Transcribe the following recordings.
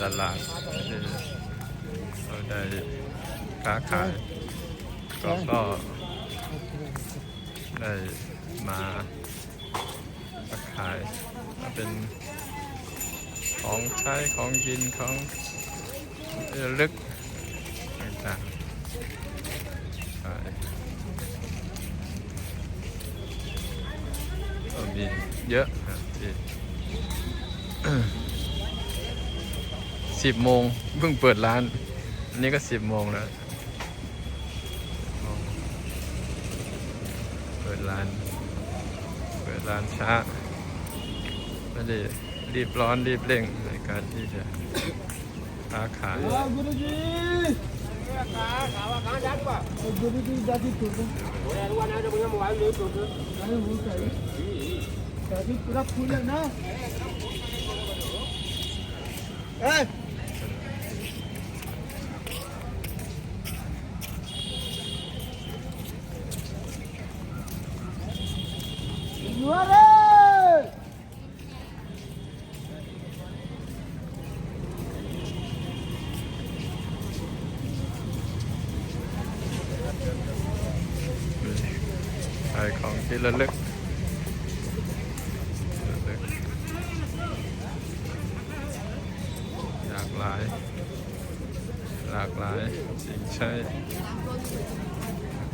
ตลาดเราได้ค้าขายก็ก็ได้มาขายมาเป็นของใช้ของกินของที่ระลึกต่างๆก็มีเยอะนะที่ สิบโมงเพิ่งเปิดร้าน อันนี้ก็สิบโมงแล้ว เปิดร้าน เปิดร้านช้าไม่ได้รีบร้อนรีบเร่งในการที่จะค้าขายเฮ้ ใส่ของที่ระลึกหลากหลาย หลากหลายสิ่งใช้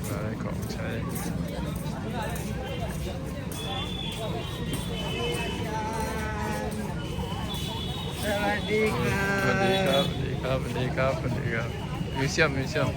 หลากหลายของใช้ สวัสดีครับสวัสดีครับสวัสดีครับสวัสดีครับมิวเซียมมิวเซียม